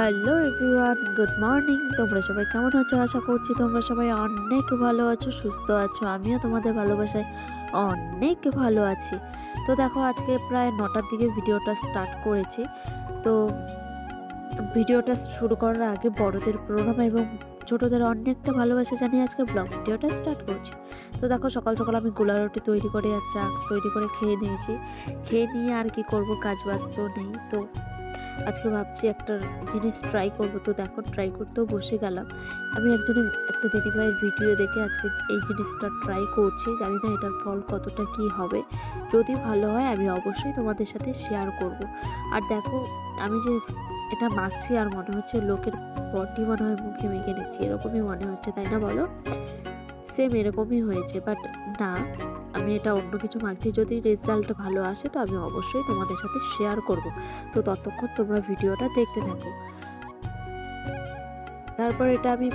Hello everyone good morning তোমরা সবাই কেমন আছো? আশা করছি তোমরা সবাই অনেক ভালো আছো, সুস্থ আছো। আমিও তোমাদের ভালোবাসায় অনেক ভালো আছি। তো দেখো, আজকে প্রায় নটার দিকে ভিডিওটা স্টার্ট করেছি। তো ভিডিওটা শুরু করার আগে বড়দের প্রণাম এবং ছোটদের অনেকটা ভালোবাসা জানিয়ে আজকে ব্লগ ভিডিওটা স্টার্ট করছি। তো দেখো, সকাল সকাল আমি গোলা রুটি তৈরি করে আর চা তৈরি করে খেয়ে নিয়েছি। খেয়ে নিয়ে আর কি করব? কাজ বাজ তো নেই। তো আজকে ভাবছি একটা জিনিস ট্রাই করব। তো দেখো ট্রাই করতেও বসে গেলাম। আমি একজনের, একটা দিদিভাইয়ের ভিডিও দেখে আজকে এই জিনিসটা ট্রাই করছি। জানি না এটার ফল কতটা কি হবে। যদি ভালো হয়, আমি অবশ্যই তোমাদের সাথে শেয়ার করব। আর দেখো, আমি যে এটা মাখছি আর মনে হচ্ছে লোকের বডি মনে হয় মুখে মেখে নিচ্ছি, এরকমই মনে হচ্ছে, তাই না বলো? সেম এরকমই হয়েছে বাট না। আমি এটা অন্য কিছু মাখছি যদি রেজাল্ট ভালো আসে তো আমি অবশ্যই তোমাদের সাথে শেয়ার করব। তো ততক্ষণ তোমরা ভিডিওটা দেখতে থাকো। তারপর এটা আমি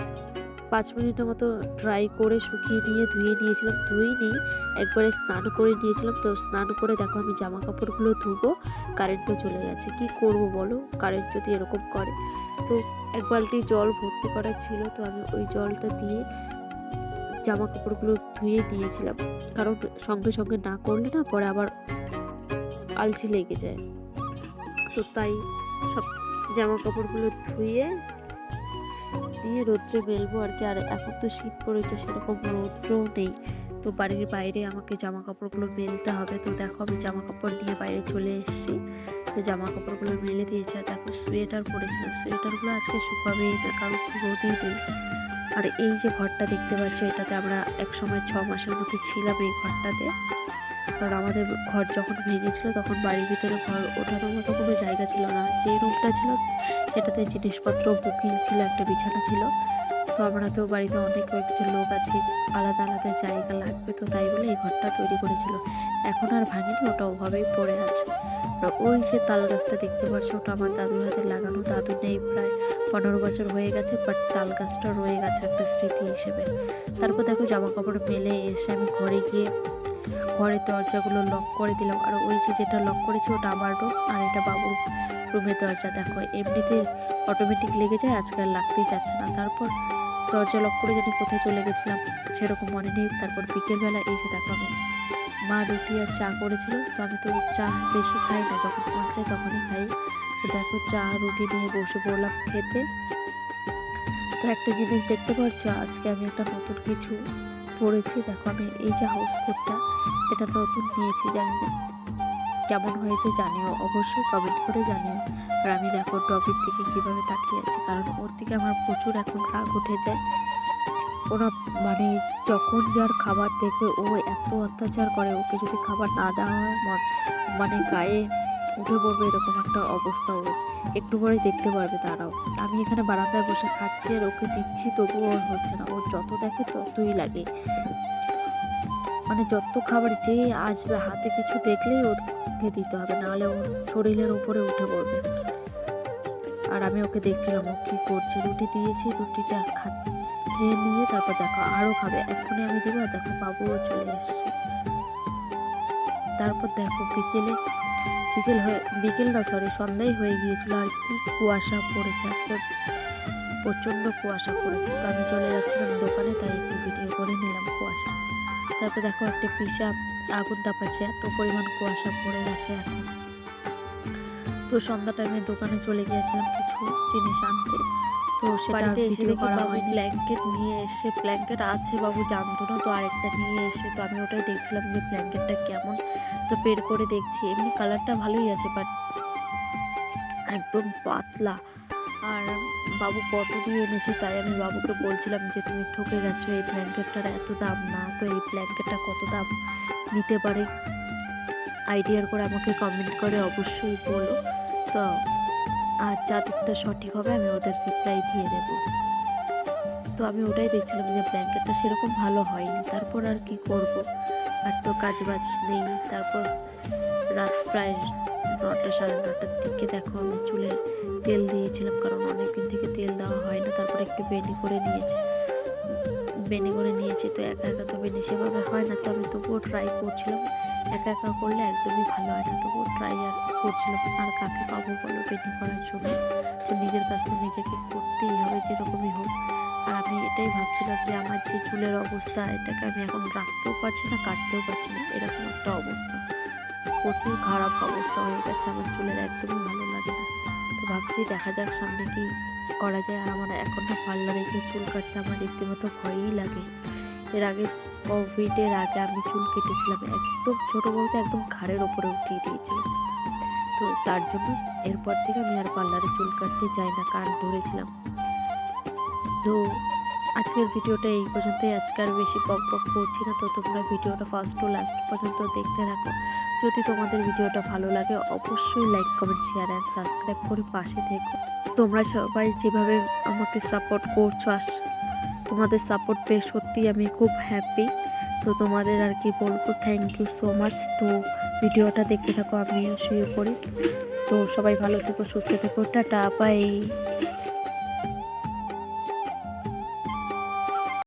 পাঁচ মিনিটের মতো ট্রাই করে শুকিয়ে নিয়ে ধুয়ে নিয়েছিলাম। ধুয়ে নিই একবারে স্নান করে নিয়েছিলাম। তো স্নান করে দেখো আমি জামা কাপড়গুলো ধুবো কারেন্টও চলে গেছে। কি করব বলো? কারেন্ট যদি এরকম করে। তো এক বালতি জল ভর্তি করা ছিল, তো আমি ওই জলটা দিয়ে জামা কাপড়গুলো ধুয়ে দিয়েছিলাম। কারণ সঙ্গে সঙ্গে না করলে না পরে আবার আলসি লেগে যায়। তো তাই সব জামা কাপড়গুলো ধুয়ে দিয়ে রৌদ্রে মেলবো আর কি। আর এখন তো শীত পড়েছে, সেরকম রৌদ্রও নেই। তো বাড়ির বাইরে আমাকে জামা কাপড়গুলো মেলতে হবে। তো দেখো আমি জামা কাপড় নিয়ে বাইরে চলে এসেছি। তো জামা কাপড়গুলো মেলে দিয়েছে। আর দেখো সোয়েটার পরেছিলাম। সোয়েটারগুলো আজকে শুকাবেই না, কারণ রোদই নেই। আর এই যে ঘরটা দেখতে পাচ্ছ, এটাতে আমরা এক সময় ছ মাসের মতো ছিলাম এই ঘরটাতে। কারণ আমাদের ঘর যখন ভেঙেছিল তখন বাড়ির ভিতরে ঘর ওঠানোর মতো কোনো জায়গা ছিল না। যে রুমটা ছিল সেটাতে জিনিসপত্র, বুকিং ছিল, একটা বিছানা ছিল। তো আমরা তো বাড়িতে অনেক কয়েকজন লোক আছে, আলাদা আলাদা জায়গা লাগবে তো তাই বলে এই ঘরটা তৈরি করেছিল। এখন আর ভাঙেনি, ওটা ওভাবেই পড়ে আছে। ওই যে তাল গাছটা দেখতে পাচ্ছ, ওটা আমার দাদুর হাতে লাগানো, দাদু নেই প্রায়। পনেরো বছর হয়ে গেছে বাট তাল গাছটা রয়ে গেছে একটা স্মৃতি হিসেবে। তারপর দেখো জামা কাপড় মেলে, এসে আমি ঘরে গিয়ে ঘরের দরজাগুলো লক করে দিলাম। আর ওই যে যেটা লক করেছি ওটা আমার রুম আর এটা বাবুর রুমের দরজা। দেখো, এমনিতে অটোমেটিক লেগে যায় আজকাল লাগতেই যাচ্ছে না। তারপর দরজা লক করে জানি কোথায় চলে গেছিলাম, সেরকম মনে নেই। তারপর বিকেলবেলা এই যে দেখো আমি মা রুটি আর চা করেছিল, তো আমি তো চা বেশি খাই না, যখন মন তখনই খাই। দেখো চা রুটি নিয়ে বসে পড়লাম খেতে। তো একটা জিনিস দেখতে পাচ্ছ আজকে আমি একটা নতুন কিছু পড়েছি। দেখো আমি এই যে হাউস কোটটা এটা নতুন নিয়েছি, জানি না কেমন হয়েছে, জানিও অবশ্যই কমেন্ট করে জানিও। আর আমি দেখো টপির দিকে কীভাবে তাকিয়ে আছি, কারণ ওর দিকে আমার প্রচুর এখন রাগ উঠে যায়। ওরা মানে যখন যার খাবার দেখবে, ও এত অত্যাচার করে, ওকে যদি খাবার না দেওয়া হয় মানে গায়ে উঠে পড়বে এরকম একটা অবস্থা ওর একটু পরে দেখতে পারবে তারাও। আমি এখানে বারান্দায় বসে খাচ্ছি আর ওকে দিচ্ছি, তবুও ওর হচ্ছে না। ওর যত দেখে ততই লাগে। মানে যত খাবার যে আসবে, হাতে কিছু দেখলেই ওকে দিতে হবে। নাহলে ওর শরীরের উপরে উঠে পড়বে। আর আমি ওকে দেখছিলাম, ও কী করছে? রুটি দিয়েছি, রুটিটা খা খেয়ে নিয়ে তারপর দেখো আরও খাবে। এক্ষুনি আমি দেবো দেখো বাবুও চলে এসছে। তারপর দেখো বিকেলে বিকেল হয়ে, বিকেল না সরি সন্ধ্যাই হয়ে গিয়েছিল আর কি কুয়াশা পড়েছে আজকে। প্রচণ্ড কুয়াশা পড়েছে। তো আমি চলে যাচ্ছিলাম দোকানে, তাই একটু ভিডিও করে নিলাম কুয়াশা। তারপর দেখো একটা পিসা আগুন দাপাচ্ছে, এত পরিমাণ কুয়াশা পড়ে গেছে এখন। তো সন্ধ্যা টাইমে দোকানে চলে গিয়েছিলাম কিছু জিনিস আনতে। তো সেটা ভিডিও দেখি করা হয়নি। ব্ল্যাঙ্কেট নিয়ে এসে ব্ল্যাঙ্কেট আছে বাবু জানতো না তো আরেকটা নিয়ে এসে তো আমি ওটাই দেখছিলাম যে ব্ল্যাঙ্কেটটা কেমন। তো বের করে দেখছি এমনি কালারটা ভালোই আছে বাট একদম পাতলা। আর বাবু কত দিয়ে এনেছে তাই আমি বাবুকে বলছিলাম যে তুমি ঠকে গেছো এই ব্ল্যাঙ্কেটটার এত দাম না তো এই ব্ল্যাঙ্কেটটা কত দাম? নিতে পারে? আইডিয়ার করে আমাকে কমেন্ট করে অবশ্যই বলো। তো আর যাদেরটা সঠিক হবে, আমি ওদের রিপ্লাই দিয়ে দেবো। তো আমি ওটাই দেখছিলাম যে ব্ল্যাঙ্কেটটা সেরকম ভালো হয়নি। তারপর আর কি করব? আর তো কাজ বাজ নেই। তারপর রাত প্রায় নটা, সাড়ে নটার দিকে দেখো আমি চুলে তেল দিয়েছিলাম, কারণ অনেক দিন থেকে তেল দেওয়া হয় না। তারপর একটু বেনি করে নিয়েছি। বেনি করে নিয়েছি, তো একা একা তো বেনি সেভাবে হয় না। তো আমি তবুও ট্রাই করছিলাম। একা একা করলে একদমই ভালো হয় না। তবুও ট্রাই আর করছিলাম। আর কাকে পাবো বলো? পেন্টিং করার জন্য। তো নিজের কাজ তো নিজেকে করতেই হবে যেরকমই হোক। আর আমি এটাই ভাবছিলাম যে আমার যে চুলের অবস্থা, এটাকে আমি এখন রাখতেও পারছি না, কাটতেও পারছি না। এরকম একটা অবস্থা। প্রচুর খারাপ অবস্থা হয়ে গেছে। আমার চুলের একদমই ভালো লাগে না। তো ভাবছি দেখা যাক সামনে কি করা যায়। আর আমার এখন পার্লারে গিয়ে চুল কাটতে আমার রীতিমতো ভয়ই লাগে। এর আগে কোভিডের আগে আমি চুল কেটেছিলাম একদম ছোটো বলতে একদম ঘাড়ের ওপরে উঠিয়ে দিয়েছিলাম। তো তার জন্য এরপর থেকে আমি আর পার্লারে চুল কাটতে যাই না, কান ধরেছিলাম। তো আজকের ভিডিওটা এই পর্যন্তই। আজকে আর বেশি পক পক করছি না। তো তোমরা ভিডিওটা ফার্স্ট টু লাস্ট পর্যন্ত দেখতে থাকো। যদি তোমাদের ভিডিওটা ভালো লাগে, অবশ্যই like comment share and subscribe করে পাশে থেকো। তোমরা সবাই যেভাবে আমাকে সাপোর্ট করছ, আস তোমাদের সাপোর্ট পেয়ে সত্যি আমি খুব হ্যাপি তো তোমাদের আর কি বলব থ্যাংক ইউ সো মাচ তো ভিডিওটা দেখতে থাকো, আমিও শুয়ে পড়ি তো সবাই ভালো থেকো, সুস্থ থেকো, টাটা বাই